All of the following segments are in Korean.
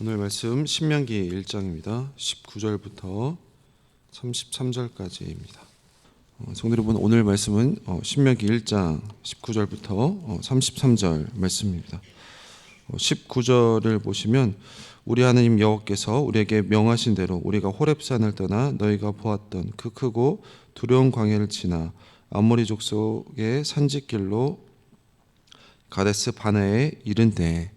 오늘 말씀 신명기 1장입니다. 19절부터 33절까지입니다. 어, 성도 여러분 오늘 말씀은 어, 신명기 1장 19절부터 어, 33절 말씀입니다. 어, 19절을 보시면 우리 하나님 여호와께서 우리에게 명하신 대로 우리가 호렙산을 떠나 너희가 보았던 그 크고 두려운 광야를 지나 아모리 족속의 산지길로 가데스 바나에 이른데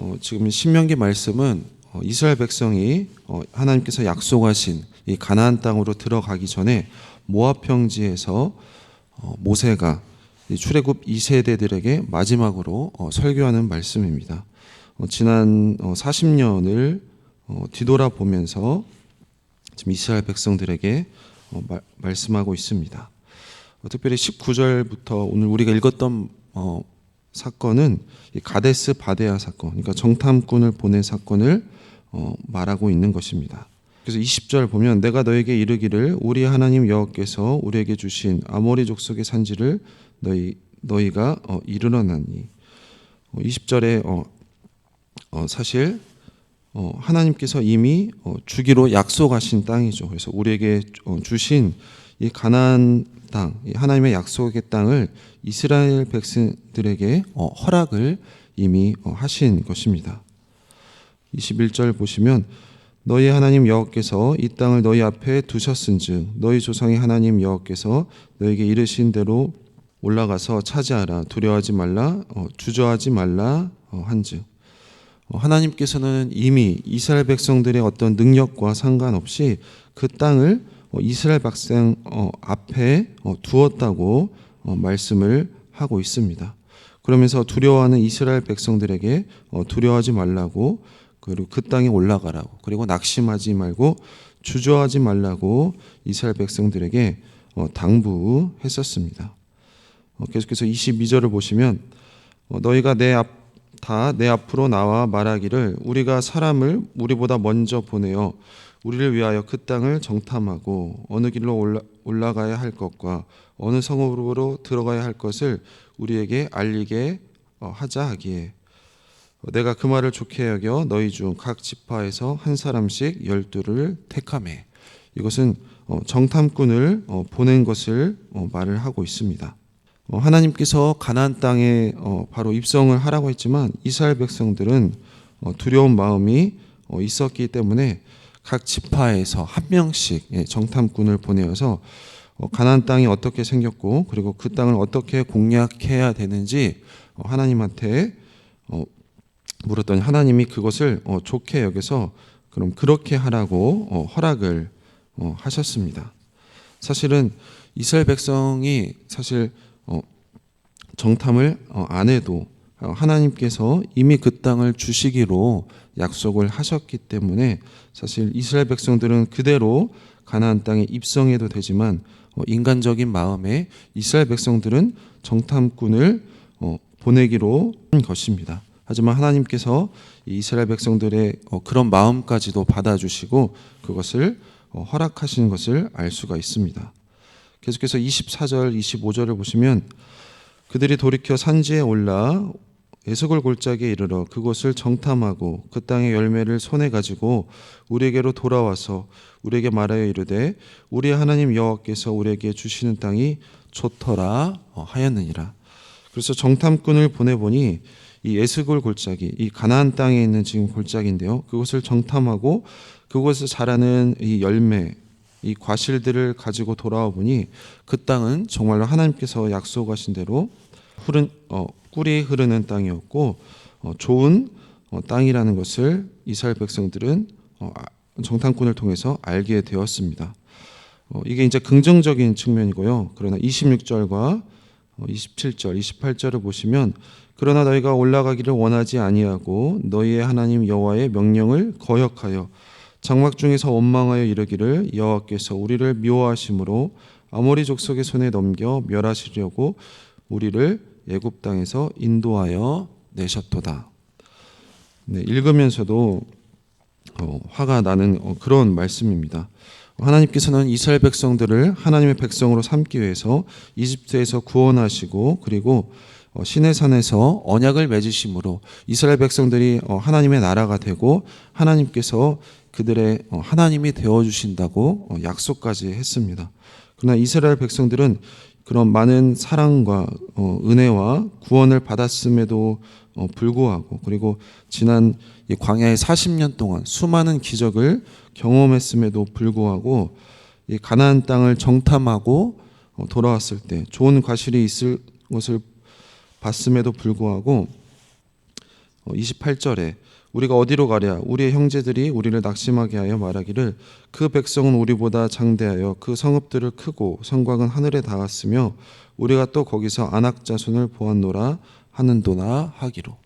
어, 지금 신명기 말씀은 어, 이스라엘 백성이 어, 하나님께서 약속하신 이 가나안 땅으로 들어가기 전에 모압 평지에서 어, 모세가 이 출애굽 2세대들에게 마지막으로 어, 설교하는 말씀입니다. 어, 지난 어, 40년을 어, 뒤돌아보면서 지금 이스라엘 백성들에게 어, 말, 말씀하고 있습니다. 어, 특별히 19절부터 오늘 우리가 읽었던 어, 사건은 이 가데스 바데아 사건, 그러니까 정탐꾼을 보낸 사건을 어, 말하고 있는 것입니다. 그래서 20절 보면 내가 너에게 이르기를 우리 하나님 여호와께서 우리에게 주신 아모리 족속의 산지를 너희 너희가 어, 이르러나니 어, 20절에 어, 어, 사실 어, 하나님께서 이미 어, 주기로 약속하신 땅이죠. 그래서 우리에게 어, 주신 이 가나안 땅, 이 하나님의 약속의 땅을 이스라엘 백성들에게 어, 허락을 이미 어, 하신 것입니다. 21절 보시면 너희 하나님 여호와께서 이 땅을 너희 앞에 두셨은즉 너희 조상의 하나님 여호와께서 너에게 이르신 대로 올라가서 차지하라 두려워하지 말라 어, 주저하지 말라 어, 한즉 어, 하나님께서는 이미 이스라엘 백성들의 어떤 능력과 상관없이 그 땅을 어, 이스라엘 백성 어, 앞에 어, 두었다고 어, 말씀을 하고 있습니다. 그러면서 두려워하는 이스라엘 백성들에게 어, 두려워하지 말라고 그리고 그 땅에 올라가라고 그리고 낙심하지 말고 주저하지 말라고 이스라엘 백성들에게 어, 당부했었습니다. 어, 계속해서 22절을 보시면 어, 너희가 내 앞 다 내 앞으로 나와 말하기를 우리가 사람을 우리보다 먼저 보내어 우리를 위하여 그 땅을 정탐하고 어느 길로 올라, 올라가야 할 것과 어느 성읍으로 들어가야 할 것을 우리에게 알리게 어, 하자 하기에 어, 내가 그 말을 좋게 여겨 너희 중 각 지파에서 한 사람씩 열두를 택함에 이것은 어, 정탐꾼을 어, 보낸 것을 어, 말을 하고 있습니다. 어, 하나님께서 가나안 땅에 어, 바로 입성을 하라고 했지만 이스라엘 백성들은 어, 두려운 마음이 어, 있었기 때문에 각 지파에서 한 명씩 예, 정탐꾼을 보내어서 어, 가나안 땅이 어떻게 생겼고 그리고 그 땅을 어떻게 공략해야 되는지 어, 하나님한테 어, 물었더니 하나님이 그것을 어, 좋게 여겨서 그럼 그렇게 하라고 어, 허락을 어, 하셨습니다. 사실은 이스라엘 백성이 사실 어, 정탐을 어, 안 해도 어, 하나님께서 이미 그 땅을 주시기로 약속을 하셨기 때문에 사실 이스라엘 백성들은 그대로 가나안 땅에 입성해도 되지만 어, 인간적인 마음에 이스라엘 백성들은 정탐꾼을 어, 보내기로 한 것입니다. 하지만 하나님께서 이 이스라엘 백성들의 어, 그런 마음까지도 받아주시고 그것을 어, 허락하시는 것을 알 수가 있습니다. 계속해서 24절, 25절을 보시면 그들이 돌이켜 산지에 올라 에스골 골짜기에 이르러 그곳을 정탐하고 그 땅의 열매를 손에 가지고 우리에게로 돌아와서 우리에게 말하여 이르되 우리 하나님 여호와께서 우리에게 주시는 땅이 좋더라 어, 하였느니라. 그래서 정탐꾼을 보내보니 이 에스골 골짜기, 이 가나안 땅에 있는 지금 골짜기인데요. 그곳을 정탐하고 그곳에서 자라는 이 열매, 이 과실들을 가지고 돌아와 보니 그 땅은 정말로 하나님께서 약속하신 대로 흐른 어, 꿀이 흐르는 땅이었고 어, 좋은 어, 땅이라는 것을 이스라엘 백성들은 어, 아, 정탐꾼을 통해서 알게 되었습니다. 어, 이게 이제 긍정적인 측면이고요. 그러나 26절과 어, 27절, 28절을 보시면 그러나 너희가 올라가기를 원하지 아니하고 너희의 하나님 여호와의 명령을 거역하여 장막 중에서 원망하여 이르기를 여호와께서 우리를 미워하심으로 아모리 족속의 손에 넘겨 멸하시려고 우리를 애굽 땅에서 인도하여 내셨도다. 네, 읽으면서도 어, 화가 나는 어, 그런 말씀입니다. 하나님께서는 이스라엘 백성들을 하나님의 백성으로 삼기 위해서 이집트에서 구원하시고 그리고 어, 시내산에서 언약을 맺으심으로 이스라엘 백성들이 어, 하나님의 나라가 되고 하나님께서 그들의 어, 하나님이 되어 주신다고 어, 약속까지 했습니다. 그러나 이스라엘 백성들은 그런 많은 사랑과 어, 은혜와 구원을 받았음에도 어, 불구하고 그리고 지난 이 광야의 40년 동안 수많은 기적을 경험했음에도 불구하고 이 가나안 땅을 정탐하고 어, 돌아왔을 때 좋은 과실이 있을 것을 봤음에도 불구하고 어, 28절에 우리가 어디로 가랴? 우리의 형제들이 우리를 낙심하게 하여 말하기를 그 백성은 우리보다 장대하여 그 성읍들을 크고 성곽은 하늘에 닿았으며 우리가 또 거기서 안악 자손을 보았노라 하는도나 하기로.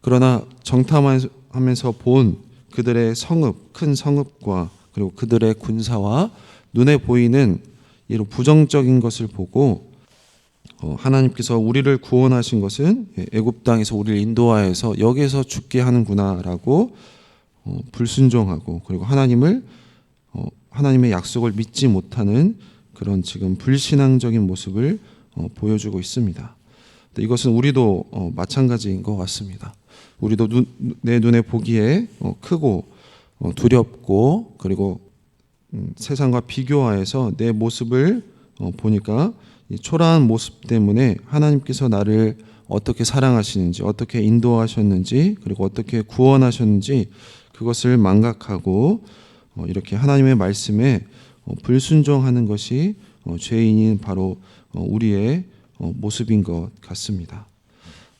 그러나 정탐하면서 본 그들의 성읍 큰 성읍과 그리고 그들의 군사와 눈에 보이는 이런 부정적인 것을 보고 어, 하나님께서 우리를 구원하신 것은 예, 애굽 땅에서 우리를 인도하여서 여기에서 죽게 하는구나라고 어, 불순종하고 그리고 하나님을 어, 하나님의 약속을 믿지 못하는 그런 지금 불신앙적인 모습을 어, 보여주고 있습니다. 이것은 우리도 어, 마찬가지인 것 같습니다. 우리도 눈, 내 눈에 보기에 어, 크고 어, 두렵고 그리고 음, 세상과 비교하여서 내 모습을 어, 보니까 이 초라한 모습 때문에 하나님께서 나를 어떻게 사랑하시는지, 어떻게 인도하셨는지, 그리고 어떻게 구원하셨는지 그것을 망각하고 어, 이렇게 하나님의 말씀에 어, 불순종하는 것이 어, 죄인인 바로 어, 우리의 어, 모습인 것 같습니다.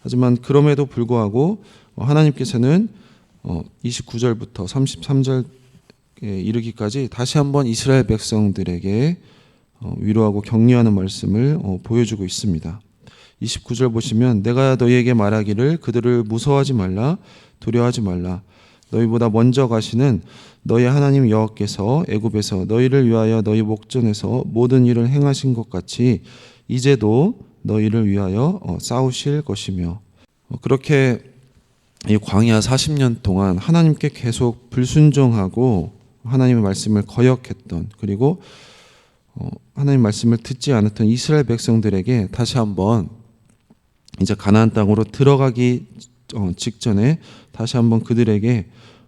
하지만 그럼에도 불구하고 어, 하나님께서는 어, 29절부터 33절 에 이르기까지 다시 한번 이스라엘 백성들에게 어, 위로하고 격려하는 말씀을 어, 보여주고 있습니다. 29절 보시면 내가 너희에게 말하기를 그들을 무서워하지 말라 두려워하지 말라 너희보다 먼저 가시는 너희 하나님 여호와께서 애굽에서 너희를 위하여 너희 목전에서 모든 일을 행하신 것 같이 이제도 너희를 위하여 어, 싸우실 것이며 어, 그렇게 이 광야 40년 동안 하나님께 계속 불순종하고 하나님의 말씀을 거역했던 그리고 어, 하나님 말씀을 듣지 않았던 이스라엘 백성들에게 다시 한번 이제 가나안 땅으로 들어가기 어, 직전에 다시 한번 그들에게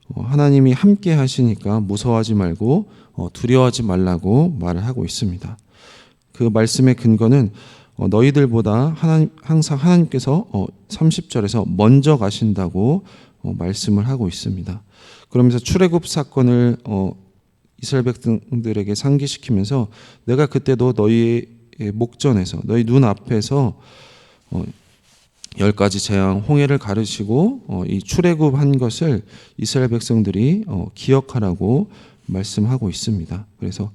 어, 하나님이 함께 하시니까 무서워하지 말고 어, 두려워하지 말라고 말을 하고 있습니다. 그 말씀의 근거는 어, 너희들보다 하나님 항상 하나님께서 어, 30절에서 먼저 가신다고 어, 말씀을 하고 있습니다. 그러면서 출애굽 사건을 어, 이스라엘 백성들에게 상기시키면서 내가 그때도 너희의 목전에서 너희 눈 앞에서 어, 열 가지 재앙 홍해를 가르치고 어, 이 출애굽한 것을 이스라엘 백성들이 어, 기억하라고 말씀하고 있습니다. 그래서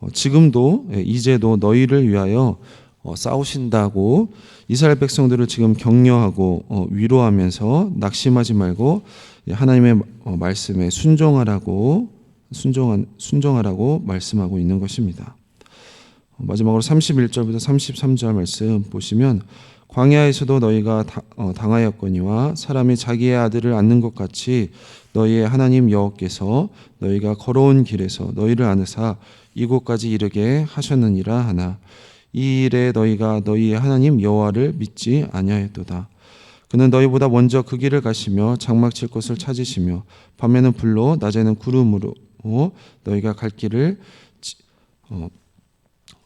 어, 지금도 예, 이제도 너희를 위하여 어, 싸우신다고 이스라엘 백성들을 지금 격려하고 어, 위로하면서 낙심하지 말고 예, 하나님의 어, 말씀에 순종하라고 순종한 순종하라고 말씀하고 있는 것입니다. 어, 마지막으로 31절부터 33절 말씀 보시면 광야에서도 너희가 다- 어, 당하였거니와 사람이 자기의 아들을 안는 것 같이 너희의 하나님 여호께서 너희가 걸어온 길에서 너희를 안으사 이곳까지 이르게 하셨느니라 하나 이 일에 너희가 너희의 하나님 여호와를 믿지 아니하였도다. 그는 너희보다 먼저 그 길을 가시며 장막 칠 곳을 찾으시며 밤에는 불로 낮에는 구름으로 너희가 갈 길을 지, 어,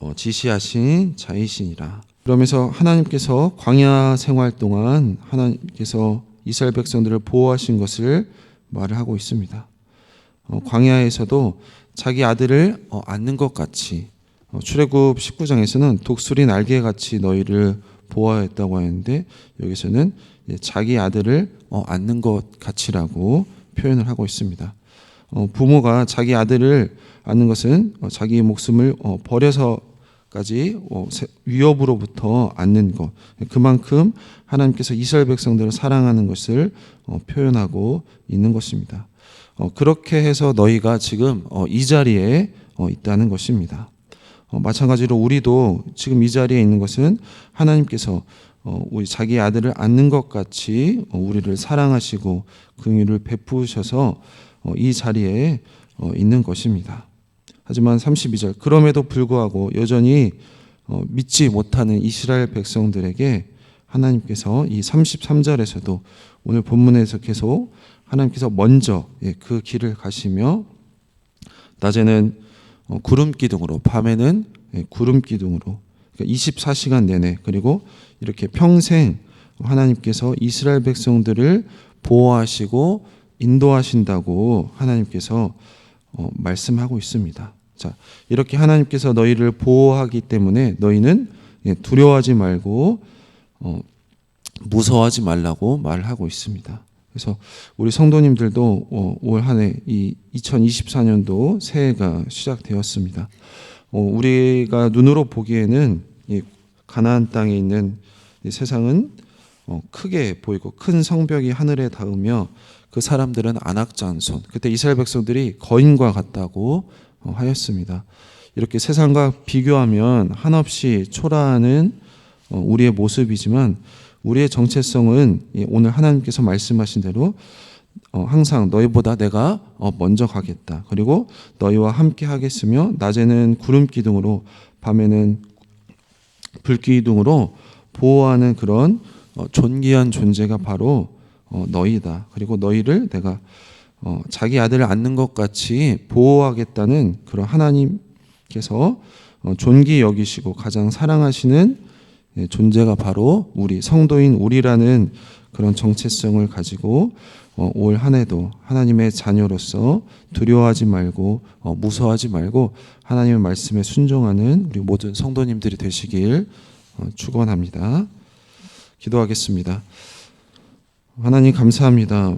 어, 지시하신 자이시니라. 그러면서 하나님께서 광야 생활 동안 하나님께서 이스라엘 백성들을 보호하신 것을 말을 하고 있습니다. 어, 광야에서도 자기 아들을 어, 안는 것 같이 어, 출애굽 19장에서는 독수리 날개 같이 너희를 보호하였다고 하는데 여기서는 자기 아들을 어, 안는 것 같이라고 표현을 하고 있습니다. 어, 부모가 자기 아들을 안는 것은 어, 자기 목숨을 어, 버려서까지 위협으로부터 안는 것 그만큼 하나님께서 이스라엘 백성들을 사랑하는 것을 어, 표현하고 있는 것입니다. 어, 그렇게 해서 너희가 지금 어, 이 자리에 어, 있다는 것입니다. 어, 마찬가지로 우리도 지금 이 자리에 있는 것은 하나님께서 어, 우리 자기 아들을 안는 것 같이 어, 우리를 사랑하시고 긍휼을 베푸셔서 어, 이 자리에 어, 있는 것입니다. 하지만 32절 그럼에도 불구하고 여전히 어, 믿지 못하는 이스라엘 백성들에게 하나님께서 이 33절에서도 오늘 본문에서 계속 하나님께서 먼저 예, 그 길을 가시며 낮에는 어, 구름 기둥으로 밤에는 예, 구름 기둥으로 그러니까 24시간 내내 그리고 이렇게 평생 하나님께서 이스라엘 백성들을 보호하시고 인도하신다고 하나님께서 어, 말씀하고 있습니다. 자, 이렇게 하나님께서 너희를 보호하기 때문에 너희는 예, 두려워하지 말고 어, 무서워하지 말라고 말하고 있습니다. 그래서 우리 성도님들도 어, 올 한해 이 2024년도 새해가 시작되었습니다. 어, 우리가 눈으로 보기에는 이 가나안 땅에 있는 이 세상은 어, 크게 보이고 큰 성벽이 하늘에 닿으며 그 사람들은 안악장손 그때 이스라엘 백성들이 거인과 같다고 어, 하였습니다. 이렇게 세상과 비교하면 한없이 초라하는 어, 우리의 모습이지만 우리의 정체성은 이 오늘 하나님께서 말씀하신 대로 어, 항상 너희보다 내가 어, 먼저 가겠다. 그리고 너희와 함께 하겠으며 낮에는 구름 기둥으로 밤에는 불 기둥으로 보호하는 그런 어, 존귀한 존재가 바로 어, 너희다. 그리고 너희를 내가 어, 자기 아들을 안는 것 같이 보호하겠다는 그런 하나님께서 어, 존귀 여기시고 가장 사랑하시는 예, 존재가 바로 우리 성도인 우리라는 그런 정체성을 가지고 어, 올 한해도 하나님의 자녀로서 두려워하지 말고 어, 무서워하지 말고 하나님의 말씀에 순종하는 우리 모든 성도님들이 되시길 어, 축원합니다. 기도하겠습니다. 하나님 감사합니다.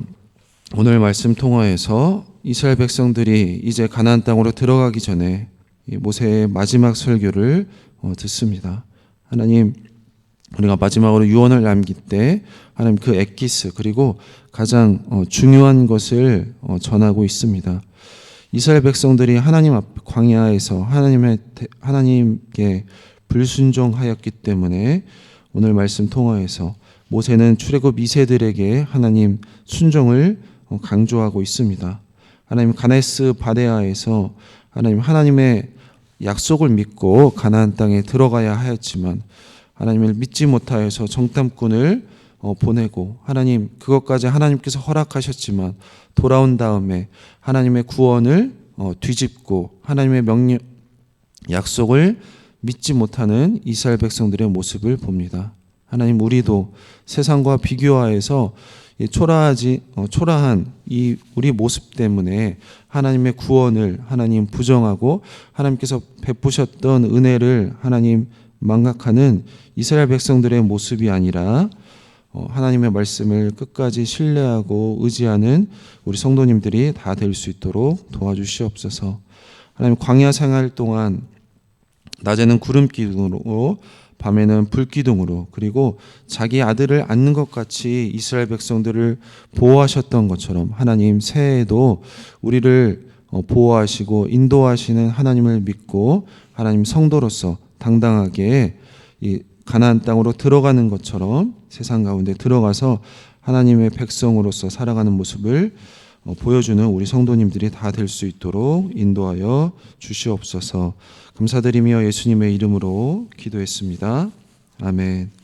오늘 말씀 통화에서 이스라엘 백성들이 이제 가나안 땅으로 들어가기 전에 이 모세의 마지막 설교를 어, 듣습니다. 하나님 우리가 마지막으로 유언을 남길 때 하나님 그 엑기스 그리고 가장 어, 중요한 것을 어, 전하고 있습니다. 이스라엘 백성들이 하나님 앞 광야에서 하나님의 대- 하나님께 불순종하였기 때문에 오늘 말씀 통화에서 모세는 출애굽 이세들에게 하나님 순종을 어, 강조하고 있습니다. 하나님 가네스 바데아에서 하나님 하나님의 약속을 믿고 가나안 땅에 들어가야 하였지만 하나님을 믿지 못하여서 정탐꾼을 어, 보내고 하나님 그것까지 하나님께서 허락하셨지만 돌아온 다음에 하나님의 구원을 어, 뒤집고 하나님의 명령 약속을 믿지 못하는 이스라엘 백성들의 모습을 봅니다. 하나님 우리도 세상과 비교하여서 이 초라하지 어, 초라한 이 우리 모습 때문에 하나님의 구원을 하나님 부정하고 하나님께서 베푸셨던 은혜를 하나님 망각하는 이스라엘 백성들의 모습이 아니라 어, 하나님의 말씀을 끝까지 신뢰하고 의지하는 우리 성도님들이 다 될 수 있도록 도와주시옵소서. 하나님 광야 생활 동안 낮에는 구름 기둥으로 밤에는 불 기둥으로 그리고 자기 아들을 안는 것 같이 이스라엘 백성들을 보호하셨던 것처럼 하나님 새해에도 우리를 어, 보호하시고 인도하시는 하나님을 믿고 하나님 성도로서 당당하게 이 가나안 땅으로 들어가는 것처럼 세상 가운데 들어가서 하나님의 백성으로서 살아가는 모습을 어, 보여주는 우리 성도님들이 다 될 수 있도록 인도하여 주시옵소서. 감사드리며 예수님의 이름으로 기도했습니다. 아멘.